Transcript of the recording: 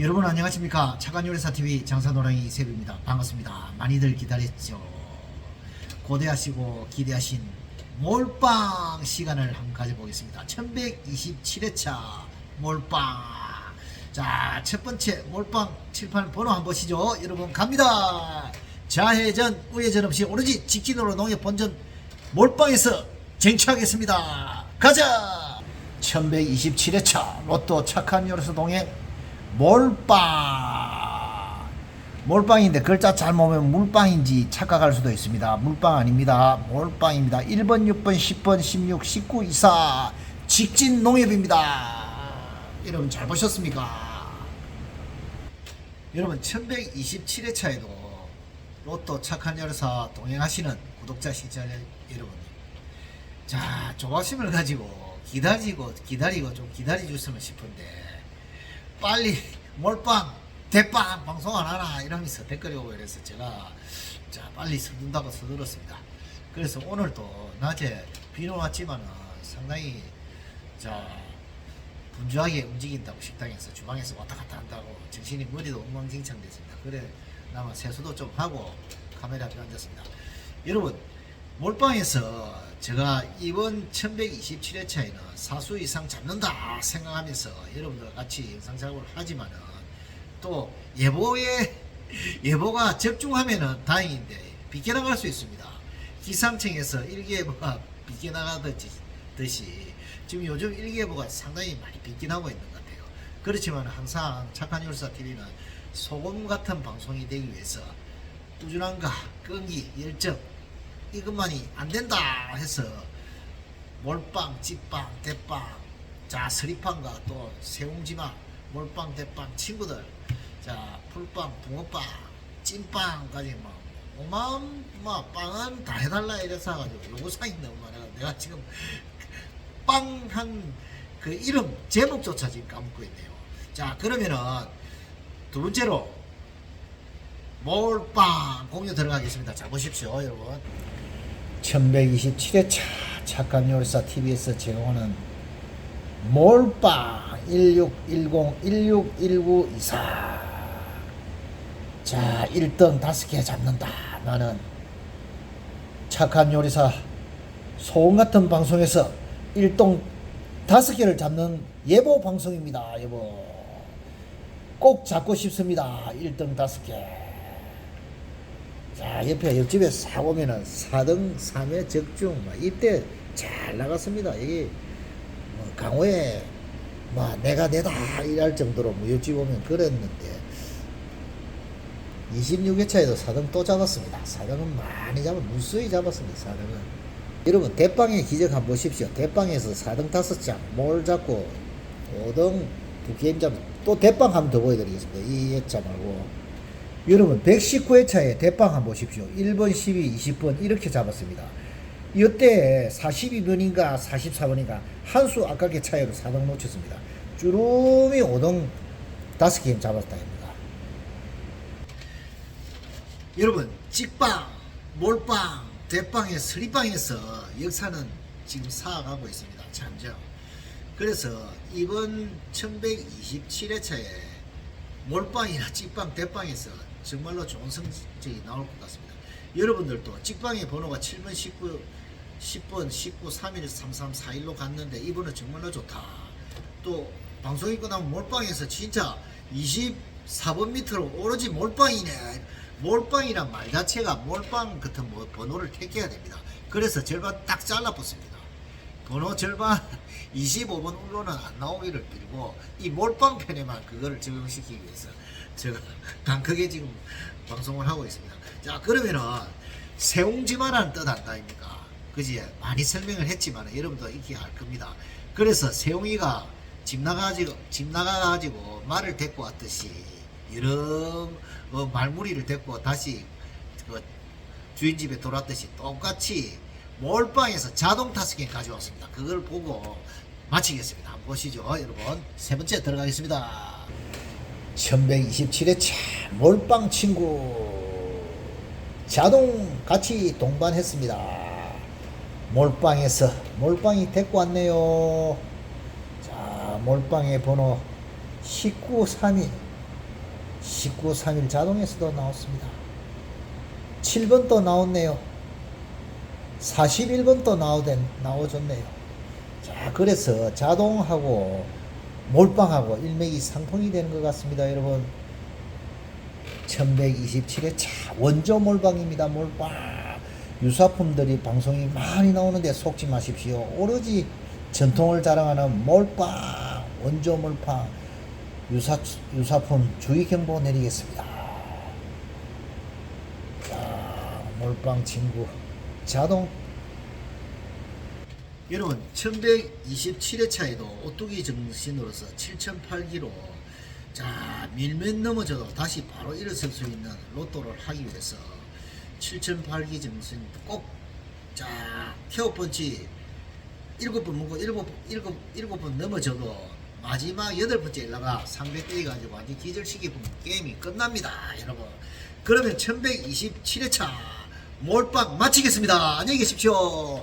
여러분 안녕하십니까? 착한 요리사 TV 장사노랑이 이세비입니다. 반갑습니다. 많이들 기다렸죠. 고대하시고 기대하신 몰빵 시간을 한번 가져보겠습니다. 1127회차 몰빵. 자 첫번째 몰빵 칠판 번호 한번 보시죠. 여러분 갑니다. 좌회전 우회전 없이 오로지 직진으로 농협 본전 몰빵에서 쟁취하겠습니다. 가자! 1127회차 로또 착한 요리사 동행 몰빵. 몰빵인데 글자 잘못 보면 물빵인지 착각할 수도 있습니다. 물빵 아닙니다. 몰빵입니다. 1번 6번 10번 16 19 24 직진 농협입니다. 여러분 잘 보셨습니까? 여러분 1127회차에도 로또 착한 열사 동행하시는 구독자 시청자 여러분. 자 조바심을 가지고 기다리고 기다리고 좀 기다려줬으면 싶은데 빨리 몰빵 대빵 방송 안 하나 이러면서 댓글이 오고 이래서 제가 자 빨리 서둔다고 서둘렀습니다. 그래서 오늘도 낮에 비는 왔지만은 상당히 자 분주하게 움직인다고 식당에서 주방에서 왔다 갔다 한다고 정신이 머리도 엉망진창 됐습니다. 그래 나만 세수도 좀 하고 카메라 앞에 앉았습니다. 여러분 몰빵에서 제가 이번 1127회차에는 사수 이상 잡는다 생각하면서 여러분들과 같이 영상 작업을 하지만은 또 예보에 예보가 적중하면은 다행인데 비껴나갈 수 있습니다. 기상청에서 일기예보가 비껴나가듯이 지금 요즘 일기예보가 상당히 많이 비껴나고 있는 것 같아요. 그렇지만 항상 착한 열사 TV는 소금 같은 방송이 되기 위해서 꾸준함과 끈기, 열정 이것만이 안 된다 해서 몰빵, 찐빵, 대빵, 자 서리빵과 또 새웅지마, 몰빵, 대빵 친구들, 자 풀빵, 붕어빵, 찐빵까지 뭐 어마어마 빵은 다 해달라 이래서 가지고 요구사항이 너무 많아 내가 지금 빵 한 그 이름 제목조차 지금 까먹고 있네요. 자 그러면은 두 번째로 몰빵 공유 들어가겠습니다. 자 보십시오 여러분. 1127회차 착한 요리사 TV에서 제공하는 몰빵 1610-161924 자 1등 5개 잡는다. 나는 착한 요리사 소음 같은 방송에서 1등 5개를 잡는 예보 방송입니다 예보. 꼭 잡고 싶습니다 1등 5개 자, 옆에 옆집에 사 보면은 4등 3회 적중, 막 이때 잘 나갔습니다. 여기 뭐 강호에 뭐 내가 내다 이럴 정도로 뭐 옆집 보면 그랬는데 26회차에도 4등 또 잡았습니다. 4등은 많이 잡아 무수히 잡았습니다. 4등은 여러분 대빵의 기적 한번 보십시오. 대빵에서 4등 5장 뭘 잡고 5등 두 게임 잡고 또 대빵 한번 더 보여드리겠습니다. 이 회차 말고 여러분 119회차에 대빵 한번 보십시오. 1번, 12, 20번 이렇게 잡았습니다. 이때 42번인가 44번인가 한 수 아깝게 차이로 4등 놓쳤습니다. 주름이 5등 5개 잡았다입니다. 여러분 찍빵, 몰빵, 대빵의 스리빵에서 역사는 지금 쌓아가고 있습니다. 참죠. 그래서 이번 1127회차에 몰빵이나 찌빵, 대빵에서 정말로 좋은 성적이 나올 것 같습니다. 여러분들도 찌빵의 번호가 7번, 19, 10번, 19, 31, 33, 41로 갔는데 이번은 정말로 좋다. 또 방송이 끝나면 몰빵에서 진짜 24번 밑으로 오로지 몰빵이네. 몰빵이란 말 자체가 몰빵 같은 뭐 번호를 택해야 됩니다. 그래서 절반 딱 잘라붙습니다. 번호 절반 25번 울로는 안 나오기를 빌고 이 몰빵 편에만 그거를 적용시키기 위해서 제가 강크게 지금 방송을 하고 있습니다. 자 그러면은 세웅지마라는 뜻 안다입니까? 그지 많이 설명을 했지만 여러분도 익히 알 겁니다. 그래서 세웅이가 집 나가지고 집 나가가지고 말을 데리고 왔듯이 여러 어, 말무리를 데리고 다시 그 주인 집에 돌았듯이 똑같이 몰빵에서 자동 타스킹 가져왔습니다. 그걸 보고 마치겠습니다. 한번 보시죠, 여러분. 세 번째 들어가겠습니다. 1127회차 몰빵 친구 자동 같이 동반했습니다. 몰빵에서 몰빵이 데리고 왔네요. 자, 몰빵의 번호 1932 19, 3일 자동에서도 나왔습니다. 7번 또 나왔네요. 41번 또 나오된, 나와줬네요. 자, 그래서 자동하고 몰빵하고 일맥이 상통이 되는 것 같습니다, 여러분. 1127회차 원조 몰빵입니다, 몰빵. 유사품들이 방송이 많이 나오는데 속지 마십시오. 오로지 전통을 자랑하는 몰빵, 원조 몰빵, 유사, 유사품 주의 경보 내리겠습니다. 자, 몰빵 친구. 자동. 여러분, 1127회차에도 오뚜기 정신으로서 7008기로 자, 밀면 넘어져도 다시 바로 일어설 수 있는 로또를 하기 위해서 7008기 정신 꼭, 자, 케어 펀치 일곱 번 먹고 일곱 일곱 일곱 번 넘어져도 마지막 여덟 번째 일라가 상대 때려가지고 완전 기절시키면 게임이 끝납니다, 여러분. 그러면 1127회차 몰빵 마치겠습니다. 안녕히 계십시오.